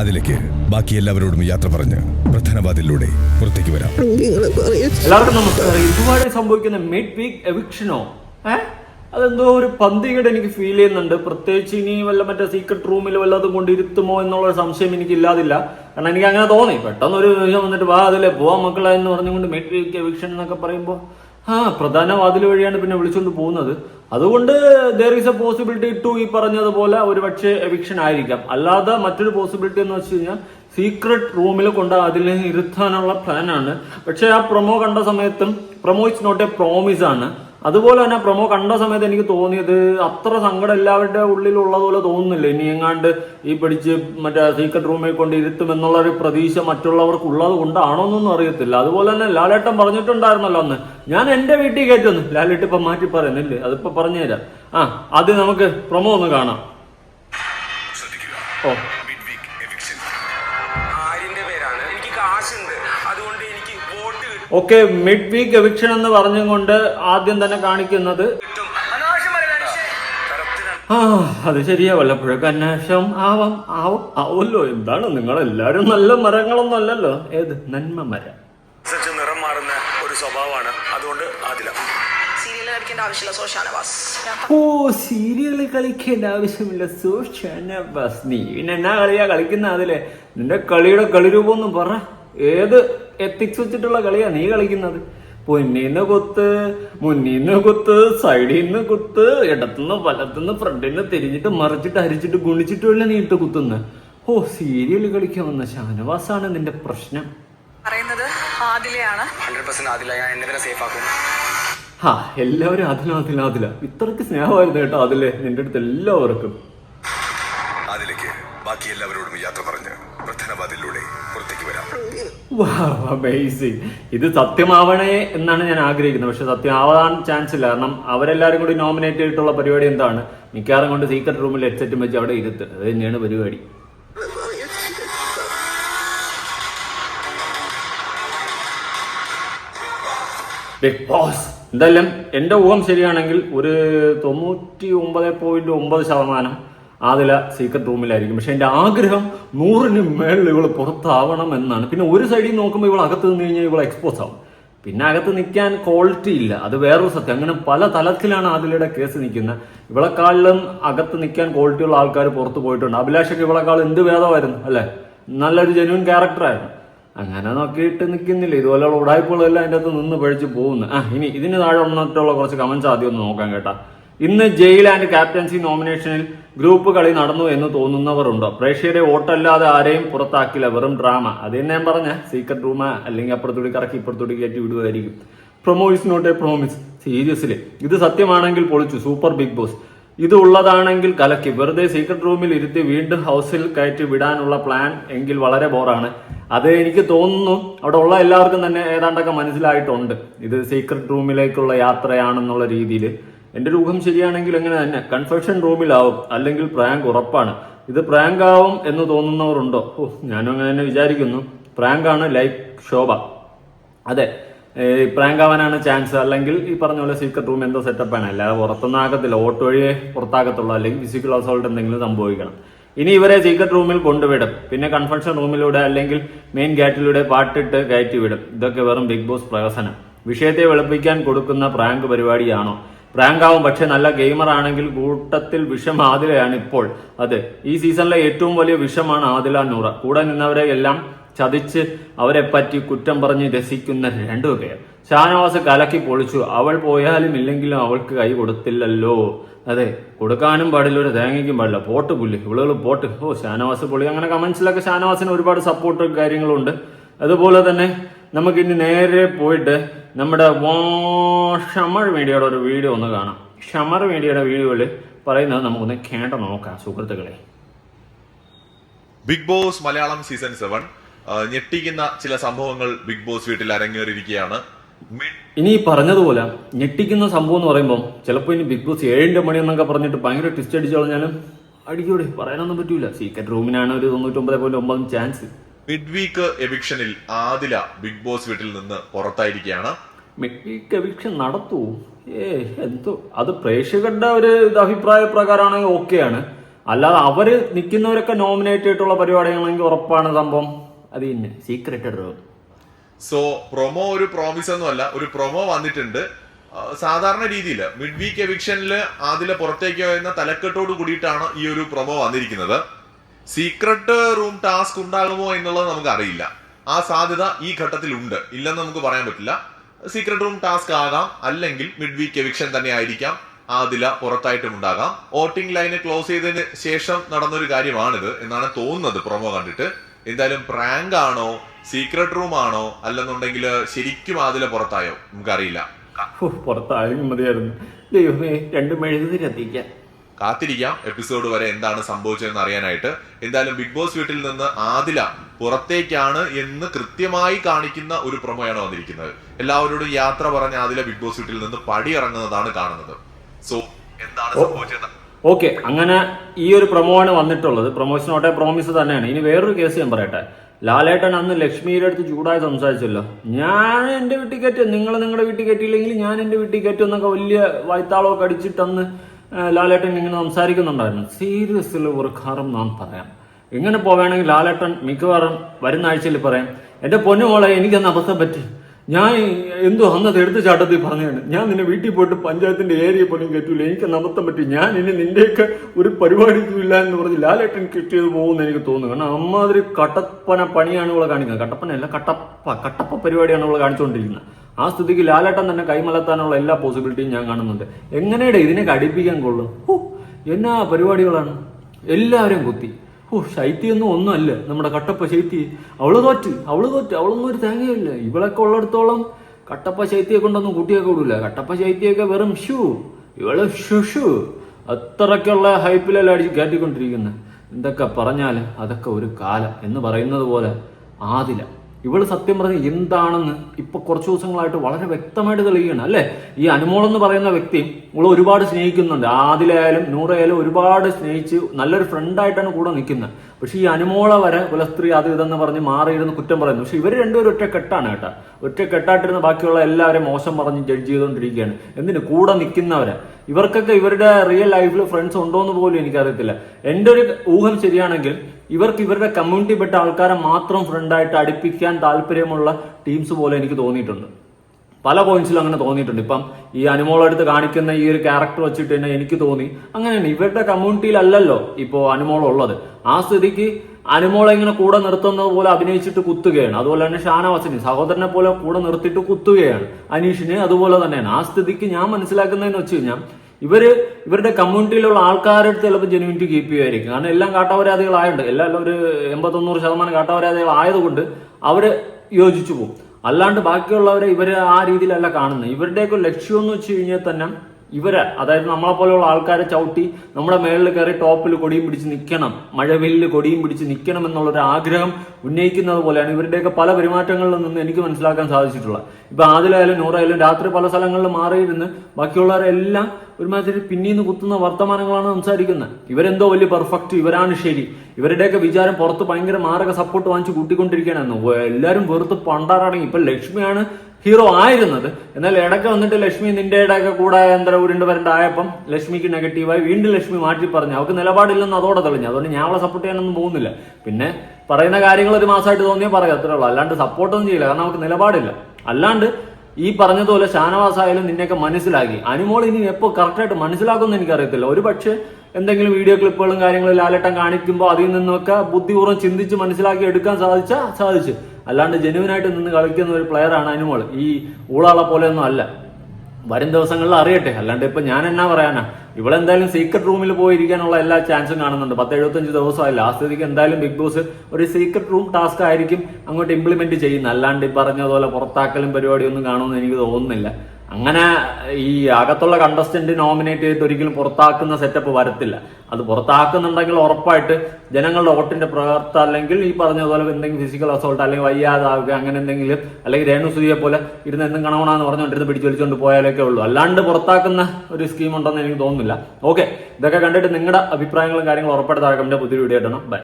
അതിലേക്ക് ബാക്കി എല്ലാവരോടും യാത്ര പറഞ്ഞ് പ്രധാനവാതിലൂടെ പുറത്തേക്ക് വരാം. എല്ലാവർക്കും നമസ്കാരം. സംഭവിക്കുന്ന മിഡ് വീക്ക് എവിക്ഷനോ അതെന്തോ ഒരു പന്തികേട് എനിക്ക് ഫീൽ ചെയ്യുന്നുണ്ട്. പ്രത്യേകിച്ച് ഇനി വല്ല മറ്റേ സീക്രട്ട് റൂമിൽ വല്ലതും കൊണ്ടിരുത്തുമോ എന്നുള്ള സംശയം എനിക്ക് ഇല്ലാതില്ല. കാരണം എനിക്ക് അങ്ങനെ തോന്നി. പെട്ടെന്ന് ഒരു വിഷയം വന്നിട്ട് വാ അതിലെ പോവാ മക്കളെ എന്ന് പറഞ്ഞുകൊണ്ട് മെട്രിക് എവിക്ഷൻ എന്നൊക്കെ പറയുമ്പോൾ ആ പ്രധാന വാതിൽ വഴിയാണ് പിന്നെ വിളിച്ചുകൊണ്ട് പോകുന്നത്. അതുകൊണ്ട് there is a possibility to ഈ പറഞ്ഞതുപോലെ ഒരു പക്ഷേ എവിക്ഷൻ ആയിരിക്കാം. അല്ലാതെ മറ്റൊരു പോസിബിലിറ്റി എന്ന് വെച്ച് കഴിഞ്ഞാൽ സീക്രട്ട് റൂമിൽ കൊണ്ട് അതിൽ ഇരുത്താനുള്ള പ്ലാനാണ് പക്ഷെ ആ പ്രൊമോ കണ്ട സമയത്തും promo it's not a promise ആണ്. അതുപോലെ തന്നെ പ്രൊമോ കണ്ട സമയത്ത് എനിക്ക് തോന്നിയത് അത്ര സങ്കടം എല്ലാവരുടെ ഉള്ളിലുള്ളത് പോലെ തോന്നുന്നില്ല. ഇനി എങ്ങാണ്ട് ഈ പിടിച്ച് മറ്റേ സീക്രട്ട് റൂമിൽ കൊണ്ട് ഇരുത്തും എന്നുള്ള ഒരു പ്രതീക്ഷ മറ്റുള്ളവർക്ക് ഉള്ളത് കൊണ്ടാണോ എന്നൊന്നും അറിയത്തില്ല. അതുപോലെ തന്നെ ലാലേട്ടൻ പറഞ്ഞിട്ടുണ്ടായിരുന്നല്ലോ അന്ന്. ഞാൻ എന്റെ വീട്ടിൽ കയറ്റുന്നു. ലാലേട്ട് ഇപ്പൊ മാറ്റി പറയുന്നില്ലേ? അതിപ്പോ പറഞ്ഞുതരാം. ആ അത് നമുക്ക് പ്രൊമോ ഒന്ന് കാണാം. ഓ. ഓക്കെ മിഡ് വീക്ക് എവിക്ഷൻ എന്ന് പറഞ്ഞുകൊണ്ട് ആദ്യം തന്നെ കാണിക്കുന്നത്. ആ അത് ശരിയാ. വല്ലപ്പോഴൊക്കെ അന്വേഷണം ആവാം. ആവും. ആവുമല്ലോ. എന്താണ്? നിങ്ങൾ എല്ലാരും നല്ല മരങ്ങളൊന്നും അല്ലല്ലോ. ഏത്? നന്മ മരം. നിറം മാറുന്ന ഒരു സ്വഭാവമാണ്. അതുകൊണ്ട് ആദില. സീരിയൽ കളിക്കേണ്ട ആവശ്യമില്ല. സോ ഷാനവാസ്. ഓ നീ പിന്നെ എന്നാ കളിയാ കളിക്കുന്ന അതിലെ നിന്റെ കളിയുടെ കളിരൂപം ഒന്നും പറ. ഏത് എത്തിക്സ് വെച്ചിട്ടുള്ള കളിയാ നീ കളിക്കുന്നത്? പൊന്നിന്ന് കുത്ത് മുന്നിന്ന് കുത്ത് സൈഡിൽ നിന്ന് കുത്ത് ഇടത്തുനിന്ന് വലത്തുനിന്ന് ഫ്രണ്ടിന്ന് തിരിഞ്ഞിട്ട് മറിച്ചിട്ട് അരിച്ചിട്ട് ഗുണിച്ചിട്ടുമല്ല നീ ഇട്ട് കുത്തുന്ന? ഓ സീരിയൽ കളിക്കാൻ വന്ന ഷാനവാസാണ് നിന്റെ പ്രശ്നം. പറയുന്നത് ആദിലയാണ്. എല്ലാവരും അതില അതില അതില ഇത്രക്ക് സ്നേഹമായിരുന്നു കേട്ടോ അതിലെ നിന്റെ അടുത്ത് എല്ലാവർക്കും. അതിലേക്ക് ബാക്കി എല്ലാവരോടും യാത്ര ഇത് സത്യമാവണേ എന്നാണ് ഞാൻ ആഗ്രഹിക്കുന്നത്. പക്ഷെ സത്യമാവാൻ ചാൻസ് ഇല്ല. കാരണം അവരെല്ലാരും കൂടി നോമിനേറ്റ് ചെയ്തിട്ടുള്ള പരിപാടി എന്താണ്? മിക്കവാറും കൊണ്ട് സീക്രട്ട് റൂമിൽ ഹെഡ്സെറ്റും വെച്ച് അവിടെ ഇരുത്ത്. അത് തന്നെയാണ് പരിപാടി. ബിഗ് ബോസ് എന്തായാലും എന്റെ ഊഹം ശരിയാണെങ്കിൽ ഒരു തൊണ്ണൂറ്റി ഒമ്പത് പോയിന്റ് ഒമ്പത് ശതമാനം ആദില സീക്രട്ട് റൂമിലായിരിക്കും പക്ഷെ എന്റെ ആഗ്രഹം നൂറിന് മേളിൽ ഇവൾ പുറത്താവണം എന്നാണ്. പിന്നെ ഒരു സൈഡിൽ നോക്കുമ്പോൾ ഇവൾ അകത്ത് നിന്ന് കഴിഞ്ഞാൽ ഇവൾ എക്സ്പോസ് ആവും. പിന്നെ അകത്ത് നിൽക്കാൻ ക്വാളിറ്റി ഇല്ല. അത് വേറൊരു സത്യം. അങ്ങനെ പല തലത്തിലാണ് ആദിലയുടെ കേസ് നിൽക്കുന്നത്. ഇവളെക്കാളിലും അകത്ത് നിൽക്കാൻ ക്വാളിറ്റിയുള്ള ആൾക്കാർ പുറത്ത് പോയിട്ടുണ്ട്. അഭിലാഷൊക്കെ ഇവളെക്കാൾ എന്ത് ഭേദമായിരുന്നു അല്ലെ? നല്ലൊരു ജെന്യൂൻ ക്യാരക്ടറായിരുന്നു അങ്ങനെ നോക്കിയിട്ട് നിൽക്കുന്നില്ല ഇതുപോലെയുള്ള ഉടായ്പകളെല്ലാം അതിന്റെ അകത്ത് നിന്ന് പഴിച്ച് പോകുന്നു. ആ ഇനി ഇതിന് താഴെ വന്നിട്ടുള്ള കുറച്ച് കമൻസ് ആദ്യം ഒന്ന് നോക്കാം കേട്ടാ. ഇന്ന് ജയിൽ ആൻഡ് ക്യാപ്റ്റൻസി നോമിനേഷനിൽ ഗ്രൂപ്പ് കളി നടന്നു എന്ന് തോന്നുന്നവരുണ്ടോ? പ്രേക്ഷകരെ വോട്ടല്ലാതെ ആരെയും പുറത്താക്കില്ല. വെറും ഡ്രാമ. അത് തന്നെ ഞാൻ പറഞ്ഞ സീക്രട്ട് റൂമ അല്ലെങ്കിൽ അപ്പുറത്തൂടി കറക്കി ഇപ്പുറത്തൂടി കയറ്റി വിടുമായിരിക്കും promo is not a promise seriously ഇത് സത്യമാണെങ്കിൽ പൊളിച്ചു. സൂപ്പർ ബിഗ് ബോസ് ഇത് ഉള്ളതാണെങ്കിൽ കലക്കി. വെറുതെ സീക്രട്ട് റൂമിൽ ഇരുത്തി വീണ്ടും ഹൗസിൽ കയറ്റി വിടാനുള്ള പ്ലാൻ എങ്കിൽ വളരെ ബോറാണ്. അത് എനിക്ക് തോന്നുന്നു അവിടെ ഉള്ള എല്ലാവർക്കും തന്നെ ഏതാണ്ടൊക്കെ മനസ്സിലായിട്ടുണ്ട്. ഇത് സീക്രട്ട് റൂമിലേക്കുള്ള യാത്രയാണെന്നുള്ള രീതിയിൽ എന്റെ രൂപം ശരിയാണെങ്കിൽ എങ്ങനെ തന്നെ. കൺഫെഷൻ റൂമിലാവും അല്ലെങ്കിൽ പ്രാങ്ക് ഉറപ്പാണ്. ഇത് പ്രാങ്ക് ആവും എന്ന് തോന്നുന്നവരുണ്ടോ? ഓ ഞാനും അങ്ങനെ തന്നെ വിചാരിക്കുന്നു. പ്രാങ്ക് ആണ് ലൈക്ക് ശോഭ. അതെ. പ്രാങ്ക് ആവാനാണ് ചാൻസ് അല്ലെങ്കിൽ ഈ പറഞ്ഞ പോലെ സീക്രട്ട് റൂം എന്തോ സെറ്റപ്പാണ് അല്ലാതെ പുറത്തൊന്നും ആകത്തില്ല. ഓട്ടോ വഴിയേ പുറത്താകത്തുള്ളൂ. അല്ലെങ്കിൽ ഫിസിക്കൽ അസോൾട്ട് എന്തെങ്കിലും സംഭവിക്കണം. ഇനി ഇവരെ സീക്രട്ട് റൂമിൽ കൊണ്ടുവിടും. പിന്നെ കൺഫെക്ഷൻ റൂമിലൂടെ അല്ലെങ്കിൽ മെയിൻ ഗേറ്റിലൂടെ പാട്ടിട്ട് കയറ്റി വിടും ഇതൊക്കെ വെറും ബിഗ് ബോസ് പ്രഹസനം. വിഷയത്തെ വെളുപ്പിക്കാൻ കൊടുക്കുന്ന പ്രാങ്ക് പരിപാടിയാണോ? പ്രാങ്ക് ആവും പക്ഷെ നല്ല ഗെയിമർ ആണെങ്കിൽ കൂട്ടത്തിൽ വിഷം ആദിലയാണ് ഇപ്പോൾ. അതെ ഈ സീസണിലെ ഏറ്റവും വലിയ വിഷമാണ് ആദില നൂറ. കൂടെ നിന്നവരെ എല്ലാം ചതിച്ച് അവരെ പറ്റി കുറ്റം പറഞ്ഞ് രസിക്കുന്ന രണ്ടു പേർ. ഷാനവാസ് കലക്കി പൊളിച്ചു. അവൾ പോയാലും ഇല്ലെങ്കിലും അവൾക്ക് കൈ കൊടുത്തില്ലല്ലോ. അതെ കൊടുക്കാനും പാടില്ല ഒരു തേങ്ങയ്ക്കും പാടില്ല. പോട്ട് പുല്ല് ഇവളുകൾ പോട്ട്. ഓ ഷാനവാസ് പൊളി. അങ്ങനെ കമൻസിലൊക്കെ ഷാനവാസിന് ഒരുപാട് സപ്പോർട്ടും കാര്യങ്ങളുണ്ട്. അതുപോലെ തന്നെ നമുക്കിനി നേരെ പോയിട്ട് നമ്മുടെ വാ ഷമർ മീഡിയയുടെ ഒരു വീഡിയോ ഒന്ന് കാണാം. ഷമർ മീഡിയയുടെ വീഡിയോയിൽ പറയുന്നത് നമുക്കൊന്ന് കേട്ട നോക്കാം സുഹൃത്തുക്കളെ. Bigg Boss Malayalam season seven. ഞെട്ടിക്കുന്ന ചില സംഭവങ്ങൾ ബിഗ് ബോസ് വീട്ടിൽ അരങ്ങേറിയിരിക്കുകയാണ്. ഇനി പറഞ്ഞതുപോലെ ഞെട്ടിക്കുന്ന സംഭവം എന്ന് പറയുമ്പോൾ ചിലപ്പോൾ ഇനി ബിഗ് ബോസ് ഏഴിന്റെ മണി എന്നൊക്കെ പറഞ്ഞിട്ട് ഭയങ്കര ട്വിസ്റ്റ് അടിച്ചു കളഞ്ഞാലും അടിക്കോടി പറയാനൊന്നും പറ്റൂല. സീക്രട്ട് റൂമിനാണ് ഒരു തൊണ്ണൂറ്റൊമ്പത് പോയിന്റ് ഒമ്പതും ചാൻസ് മിഡ് വീക്ക് എവിക്ഷനിൽ ആദില ബിഗ് ബോസ് വീട്ടിൽ നിന്ന് പുറത്തായിരിക്കുകയാണ്. മിഡ് വീക്ക് എവിക്ഷൻ നടത്തൂ. ഏ എന്തോ അത് പ്രേക്ഷകരുടെ ഒരു അഭിപ്രായ പ്രകാരമാണെങ്കിൽ ഓക്കെയാണ്. അല്ലാതെ അവർ നിൽക്കുന്നവരൊക്കെ നോമിനേറ്റ് ചെയ്തിട്ടുള്ള പരിപാടികളാണെങ്കിൽ ഉറപ്പാണ് സംഭവം. അത് തന്നെ സീക്രട്ട് സോ പ്രൊമോ ഒരു പ്രോമിസ് ഒന്നുമല്ല ഒരു പ്രൊമോ വന്നിട്ടുണ്ട്. സാധാരണ രീതിയിൽ മിഡ് വീക്ക് എവിക്ഷനിൽ ആദില പുറത്തേക്കോ എന്ന തലക്കെട്ടോട് കൂടിയിട്ടാണ് ഈ ഒരു പ്രൊമോ വന്നിരിക്കുന്നത്. സീക്രട്ട് റൂം ടാസ്ക് ഉണ്ടാകുമോ എന്നുള്ളത് നമുക്ക് അറിയില്ല ആ സാധ്യത ഈ ഘട്ടത്തിൽ ഉണ്ട് ഇല്ലെന്ന് നമുക്ക് പറയാൻ പറ്റില്ല. സീക്രട്ട് റൂം ടാസ്ക് ആകാം. അല്ലെങ്കിൽ മിഡ് വീക്ക് എവിക്ഷൻ തന്നെ ആയിരിക്കാം. ആദില പുറത്തായിട്ടും ഉണ്ടാകാം. വോട്ടിംഗ് ലൈന് ക്ലോസ് ചെയ്തതിന് ശേഷം നടന്നൊരു കാര്യമാണിത് എന്നാണ് തോന്നുന്നത് പ്രൊമോ കണ്ടിട്ട്. എന്തായാലും പ്രാങ്ക് ആണോ സീക്രട്ട് റൂം ആണോ അല്ലെന്നുണ്ടെങ്കിൽ ശരിക്കും ആദില പുറത്തായോ? നമുക്കറിയില്ല. പുറത്തായെങ്കിൽ മതിയായിരുന്നു. ദൈവമേ രണ്ട് മെഴുകുതിരി എത്തിക്കാൻ കാത്തിരിക്കാം. എപ്പിസോഡ് വരെ എന്താണ് സംഭവിച്ചതെന്ന് അറിയാനായിട്ട്. എന്തായാലും ബിഗ് ബോസ് വീട്ടിൽ നിന്ന് ആദില പുറത്തേക്കാണ് എന്ന് കൃത്യമായി കാണിക്കുന്ന ഒരു പ്രൊമോയാണ് വന്നിരിക്കുന്നത്. എല്ലാവരോടും യാത്ര പറഞ്ഞ ആദില ബിഗ് ബോസ് വീട്ടിൽ നിന്ന് പടി ഇറങ്ങുന്നതാണ് കാണുന്നത്. സോ എന്താണ് സംഭവിച്ചത് ഓക്കെ അങ്ങനെ ഈ ഒരു പ്രൊമോ ആണ് വന്നിട്ടുള്ളത്. പ്രൊമോഷൻ ഓട്ടെ പ്രോമിസ് തന്നെയാണ്. ഇനി വേറൊരു കേസ് ഞാൻ പറയട്ടെ. ലാലേട്ടൻ അന്ന് ലക്ഷ്മിയുടെ അടുത്ത് ചൂടായി സംസാരിച്ചല്ലോ. ഞാൻ എന്റെ വീട്ടിൽ കയറ്റും നിങ്ങൾ നിങ്ങളുടെ വീട്ടിൽ കയറ്റിയില്ലെങ്കിൽ ഞാൻ എന്റെ വീട്ടിൽ കയറ്റും എന്നൊക്കെ വലിയ വായ്ത്താളമൊക്കെ അടിച്ചിട്ട് അന്ന് ആ, ലാലേട്ടൻ ഇങ്ങനെ സംസാരിക്കുന്നുണ്ടായിരുന്നു. സീരിയസിൽ ഒരു കാറും നാം പറയാം. ഇങ്ങനെ പോവുകയാണെങ്കിൽ ലാലേട്ടൻ മിക്കവാറും വരുന്ന ആഴ്ചയിൽ പറയാം എന്റെ പൊന്നുമോളെ എനിക്കന്ന് അബദ്ധം പറ്റി? ഞാൻ എന്തോ അന്നത് എടുത്ത് ചാട്ടത്തിൽ പറഞ്ഞാണ് ഞാൻ നിന്നെ വീട്ടിൽ പോയിട്ട് പഞ്ചായത്തിന്റെ ഏരിയ പോലും കയറ്റൂല. എനിക്ക് നമത്തം പറ്റി? ഞാൻ ഇനി നിന്റെയൊക്കെ ഒരു പരിപാടിക്കില്ല എന്ന് പറഞ്ഞ് ലാലേട്ടൻ കിട്ടിയത് പോകുമെന്ന് എനിക്ക് തോന്നുന്നു. കാരണം അമ്മാതിരി കട്ടപ്പന പണിയാണ് ഇവിടെ കാണിക്കുന്നത്. കട്ടപ്പന അല്ല കട്ടപ്പ കട്ടപ്പ പരിപാടിയാണ് ഇവിടെ കാണിച്ചുകൊണ്ടിരിക്കുന്നത്. ആ സ്ഥിതിക്ക് ലാലേട്ടൻ തന്നെ കൈമലത്താനുള്ള എല്ലാ പോസിബിലിറ്റിയും ഞാൻ കാണുന്നുണ്ട്. എങ്ങനെയുടെ ഇതിനെ കടിപ്പിക്കാൻ കൊള്ളും? ഓ എന്നാ പരിപാടികളാണ്? എല്ലാവരും കുത്തി. ഓ ശൈത്യൊന്നും ഒന്നുമല്ല. നമ്മുടെ കട്ടപ്പ ശൈത്യ. അവൾ തോറ്റ് അവൾ തോറ്റ് അവളൊന്നും ഒരു തേങ്ങയില്ല ഇവളൊക്കെ ഉള്ളിടത്തോളം കട്ടപ്പ ശൈത്യയെ കൊണ്ടൊന്നും കൂട്ടിയൊക്കെ വിടൂല. കട്ടപ്പ ശൈത്യയൊക്കെ വെറും ഷൂ ഇവൾ ഷുഷു അത്രയ്ക്കുള്ള ഹൈപ്പിലെല്ലാം അടിച്ച് കയറ്റിക്കൊണ്ടിരിക്കുന്നത് എന്തൊക്കെ പറഞ്ഞാൽ അതൊക്കെ ഒരു കാലം എന്ന് പറയുന്നത് പോലെ ആദില. ഇവൾ സത്യം പറഞ്ഞ എന്താണെന്ന് ഇപ്പൊ കുറച്ച് ദിവസങ്ങളായിട്ട് വളരെ വ്യക്തമായിട്ട് തെളിയുകയാണ് അല്ലെ? ഈ അനുമോൾ എന്ന് പറയുന്ന വ്യക്തി ഇവളെ ഒരുപാട് സ്നേഹിക്കുന്നുണ്ട്. ആദിലായാലും നൂറായാലും ഒരുപാട് സ്നേഹിച്ച് നല്ലൊരു ഫ്രണ്ടായിട്ടാണ് കൂടെ നിൽക്കുന്നത്. പക്ഷെ ഈ അനുമോളെ വരെ കുലസ്ത്രീ അത് ഇതെന്ന് പറഞ്ഞ് മാറിയിരുന്ന് കുറ്റം പറയുന്നു. പക്ഷെ ഇവർ രണ്ടുപേരും ഒറ്റ കെട്ടാണ് കേട്ടോ. ഒറ്റ കെട്ടായിട്ടിരുന്ന ബാക്കിയുള്ള എല്ലാവരെയും മോശം പറഞ്ഞ് ജഡ്ജ് ചെയ്തുകൊണ്ടിരിക്കുകയാണ്. എന്തിന്? കൂടെ നിൽക്കുന്നവരെ. ഇവർക്കൊക്കെ ഇവരുടെ റിയൽ ലൈഫിൽ ഫ്രണ്ട്സ് ഉണ്ടോ എന്ന് പോലും എനിക്കറിയത്തില്ല. എന്റെ ഒരു ഊഹം ശരിയാണെങ്കിൽ ഇവർക്ക് ഇവരുടെ കമ്മ്യൂണിറ്റി പെട്ട ആൾക്കാരെ മാത്രം ഫ്രണ്ടായിട്ട് അടുപ്പിക്കാൻ താല്പര്യമുള്ള ടീംസ് പോലെ എനിക്ക് തോന്നിയിട്ടുണ്ട്. പല പോയിന്റ്സിലും അങ്ങനെ തോന്നിയിട്ടുണ്ട്. ഇപ്പം ഈ അനുമോളടുത്ത് കാണിക്കുന്ന ഈ ഒരു ക്യാരക്ടർ വെച്ചിട്ട് തന്നെ എനിക്ക് തോന്നി. അങ്ങനെയാണ്. ഇവരുടെ കമ്മ്യൂണിറ്റിയിലല്ലല്ലോ ഇപ്പോൾ അനുമോൾ ഉള്ളത്. ആ സ്ഥിതിക്ക് അനുമോളെ ഇങ്ങനെ കൂടെ നിർത്തുന്നത് പോലെ അഭിനയിച്ചിട്ട് കുത്തുകയാണ്. അതുപോലെ തന്നെ ഷാനവാസിനെ സഹോദരനെ പോലെ കൂടെ നിർത്തിയിട്ട് കുത്തുകയാണ് അനീഷിനെ അതുപോലെ തന്നെയാണ്. ആ സ്ഥിതിക്ക് ഞാൻ മനസ്സിലാക്കുന്നതെന്ന് വെച്ച് കഴിഞ്ഞാൽ ഇവർ ഇവരുടെ കമ്മ്യൂണിറ്റിയിലുള്ള ആൾക്കാരുടെ അടുത്ത് ചിലപ്പോൾ ജെനുവിനിറ്റി കീപ്പ് ചെയ്യുമായിരിക്കും. കാരണം എല്ലാം കാട്ടാവരാധികളായുണ്ട് എല്ലാം ഒരു എൺപത്തൊന്നൂറ് ശതമാനം കാട്ടാവരാധികൾ ആയതുകൊണ്ട് അവർ യോജിച്ചു പോകും. അല്ലാണ്ട് ബാക്കിയുള്ളവരെ ഇവർ ആ രീതിയിലല്ല കാണുന്നത് ഇവരുടെയൊക്കെ ലക്ഷ്യം എന്ന് വെച്ച് കഴിഞ്ഞാൽ തന്നെ ഇവരെ അതായത് നമ്മളെ പോലെയുള്ള ആൾക്കാരെ ചവിട്ടി നമ്മുടെ മേളിൽ കയറി ടോപ്പിൽ കൊടിയും പിടിച്ച് നിൽക്കണം മഴവെല്ലിൽ കൊടിയും പിടിച്ച് നിൽക്കണം എന്നുള്ളൊരു ആഗ്രഹം ഉന്നയിക്കുന്നത് പോലെയാണ് ഇവരുടെയൊക്കെ പല പെരുമാറ്റങ്ങളിൽ നിന്ന് എനിക്ക് മനസ്സിലാക്കാൻ സാധിച്ചിട്ടുള്ളത്. ഇപ്പൊ ആദിലായാലും നൂറായാലും രാത്രി പല സ്ഥലങ്ങളിൽ മാറിയിരുന്ന് ബാക്കിയുള്ളവരെല്ലാം ഒരുമാതിരി പിന്നീന്ന് കുത്തുന്ന വർത്തമാനങ്ങളാണ് സംസാരിക്കുന്നത്. ഇവരെന്തോ വലിയ പെർഫെക്റ്റ് ഇവരാണ് ശരി. ഇവരുടെയൊക്കെ വിചാരം പുറത്ത് ഭയങ്കര മാരക സപ്പോർട്ട് വാങ്ങിച്ച് കൂട്ടിക്കൊണ്ടിരിക്കുകയാണെന്ന് എല്ലാവരും വെറുത്ത് പണ്ടാറടങ്ങി. ഇപ്പൊ ലക്ഷ്മിയാണ് ഹീറോ ആയിരുന്നത്. എന്നാൽ ഇടയ്ക്ക് വന്നിട്ട് ലക്ഷ്മി നിന്റെ ഇടയൊക്കെ കൂടെ എന്താ ഉരുണ്ട് വരണ്ടായപ്പം ലക്ഷ്മിക്ക് നെഗറ്റീവായി വീണ്ടും ലക്ഷ്മി മാറ്റി പറഞ്ഞു. അവർക്ക് നിലപാടില്ലെന്ന് അതോടെ തെളിഞ്ഞു. അതുകൊണ്ട് ഞാൻ അവളെ സപ്പോർട്ട് ചെയ്യാനൊന്നും പോകുന്നില്ല. പിന്നെ പറയുന്ന കാര്യങ്ങൾ ഒരു മാസമായിട്ട് തോന്നിയാൽ പറയാം. അത്രേ ഉള്ളൂ. അല്ലാണ്ട് സപ്പോർട്ടൊന്നും ചെയ്യില്ല. കാരണം അവർക്ക് നിലപാടില്ല. അല്ലാണ്ട് ഈ പറഞ്ഞതുപോലെ ഷാനവാസ് ആയാലും നിന്നെയൊക്കെ മനസ്സിലാക്കി. അനുമോൾ ഇനി എപ്പോൾ കറക്റ്റായിട്ട് മനസ്സിലാക്കുമെന്ന് എനിക്കറിയത്തില്ല. ഒരു പക്ഷേ എന്തെങ്കിലും വീഡിയോ ക്ലിപ്പുകളും കാര്യങ്ങളും ലാലട്ടം കാണിക്കുമ്പോൾ അതിൽ നിന്നൊക്കെ ബുദ്ധിപൂർവം ചിന്തിച്ച് മനസ്സിലാക്കി എടുക്കാൻ സാധിച്ചാൽ സാധിച്ചു. അല്ലാണ്ട് ജെനുവിനായിട്ട് നിന്ന് കളിക്കുന്ന ഒരു പ്ലെയറാണ് അനുമോൾ. ഈ ഊളാളെ പോലെയൊന്നും അല്ല. വരും ദിവസങ്ങളിൽ അറിയട്ടെ. അല്ലാണ്ട് ഇപ്പൊ ഞാൻ എന്നാ പറയാനാ? ഇവളെന്തായാലും സീക്രട്ട് റൂമിൽ പോയിരിക്കാനുള്ള എല്ലാ ചാൻസും കാണുന്നുണ്ട്. പത്ത് എഴുപത്തഞ്ച് ആ സ്ഥിതിക്ക് എന്തായാലും ബിഗ് ബോസ് ഒരു സീക്രട്ട് റൂം ടാസ്ക് ആയിരിക്കും അങ്ങോട്ട് ഇംപ്ലിമെന്റ് ചെയ്യുന്നത്. അല്ലാണ്ട് ഈ പറഞ്ഞതുപോലെ പുറത്താക്കലും പരിപാടിയൊന്നും കാണുമെന്ന് എനിക്ക് തോന്നുന്നില്ല. അങ്ങനെ ഈ അകത്തുള്ള കണ്ടസ്റ്റന്റ് നോമിനേറ്റ് ചെയ്തിട്ട് ഒരിക്കലും പുറത്താക്കുന്ന സെറ്റപ്പ് വരത്തില്ല. അത് പുറത്താക്കുന്നുണ്ടെങ്കിൽ ഉറപ്പായിട്ട് ജനങ്ങളുടെ വോട്ടിന്റെ പ്രവർത്ത അല്ലെങ്കിൽ ഈ പറഞ്ഞതുപോലെ എന്തെങ്കിലും ഫിസിക്കൽ അസോൾട്ട് അല്ലെങ്കിൽ വയ്യാതാവുക അങ്ങനെ എന്തെങ്കിലും അല്ലെങ്കിൽ രേണുസുതിയെ പോലെ ഇരുന്ന് എന്തും കണവണാന്ന് പറഞ്ഞുകൊണ്ടിരുന്ന് പിടിച്ചു വലിച്ചുകൊണ്ട് പോയാലൊക്കെ ഉള്ളൂ. അല്ലാണ്ട് പുറത്താക്കുന്ന ഒരു സ്കീം ഉണ്ടെന്ന് എനിക്ക് തോന്നുന്നില്ല. ഓക്കെ ഇതൊക്കെ കണ്ടിട്ട് നിങ്ങളുടെ അഭിപ്രായങ്ങളും കാര്യങ്ങളും ഉറപ്പായിട്ട് താഴെ കമന്റ് പുതിയ വീഡിയോ ഇടണം ബൈ